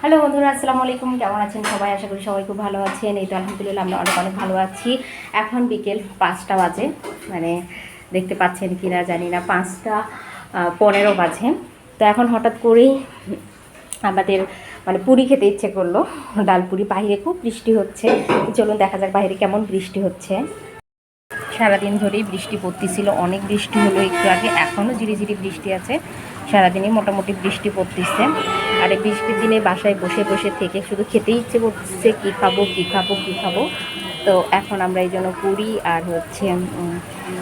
Hello বন্ধুরা, আসসালামু আলাইকুম। কেমন আছেন সবাই? আশা করি সবাই খুব ভালো আছেন। এই তো আলহামদুলিল্লাহ, আমরা অনেক অনেক ভালো আছি। এখন বিকেল পাঁচটা বাজে মানে দেখতে পাচ্ছেন কি না জানি না, পাঁচটা পনেরো বাজে। তো এখন হঠাৎ করেই আমাদের মানে পুরি খেতে ইচ্ছে করল। ডাল পুরি, বাইরে খুব বৃষ্টি হচ্ছে। চলুন দেখা যাক বাইরে কেমন বৃষ্টি হচ্ছে। সারাদিন ধরেই বৃষ্টি পড়তেছিল, অনেক বৃষ্টি হলো একটু আগে এখনও ঝিরিঝিরি বৃষ্টি আছে। সারাদিনই মোটামুটি বৃষ্টি পড়তেছে। আর এই বৃষ্টির দিনে বাসায় বসে বসে থেকে শুধু খেতে ইচ্ছে করছে কী খাব কী খাব কী খাব? তো এখন আমরা এই জন্য পুরি আর হচ্ছে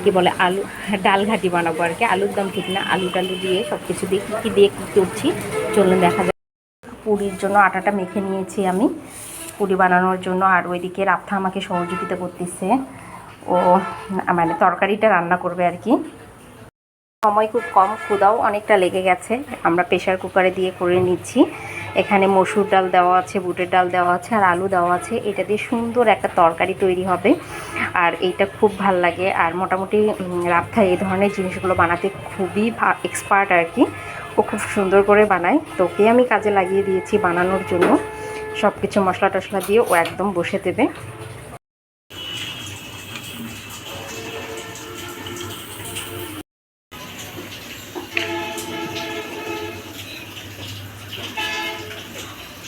কি বলে, আলু, ডাল ঘাটি বানাবো আর কি। আলুর দাম ঠিক না, আলু টালু দিয়ে সব কিছু দিয়ে কী কী দিয়ে কী করছি, চলুন দেখা যাক। পুরির জন্য আটাটা মেখে নিয়েছি আমি, পুরি বানানোর জন্য। আর ওইদিকে রাফথা আমাকে সহযোগিতা করতেছে। ও মানে তরকারিটা রান্না করবে আর কি। সময় খুব কম, ক্ষুদাও অনেকটা লেগে গেছে। আমরা প্রেশার কুকারে দিয়ে করে নিচ্ছি। এখানে মসুর ডাল দেওয়া আছে, বুটের ডাল দেওয়া আছে, আর আলু দেওয়া আছে। এটা দিয়ে সুন্দর একটা তরকারি তৈরি হবে। আর এইটা খুব ভালো লাগে। আর মোটামুটি রাফথা এই ধরনের জিনিসগুলো বানাতে খুবই এক্সপার্ট আর কি। ও খুব সুন্দর করে বানায়। তো ওকে আমি কাজে লাগিয়ে দিয়েছি বানানোর জন্য। সব কিছু মশলা টশলা দিয়ে ও একদম বসে দেবে।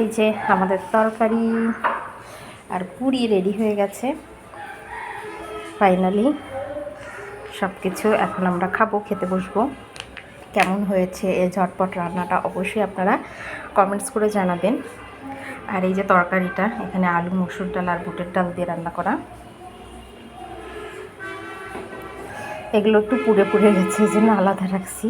এই যে আমাদের তরকারি আর পুরি রেডি হয়ে গেছে। ফাইনালি সব কিছু এখন আমরা খাব, খেতে বসবো। কেমন হয়েছে এই ঝটপট রান্নাটা অবশ্যই আপনারা কমেন্টস করে জানাবেন। আর এই যে তরকারিটা, এখানে আলু, মসুর ডাল আর বুটের ডাল দিয়ে রান্না করা। এগুলো একটু পুড়ে পুড়ে গেছে, এই জন্য আলাদা রাখছি।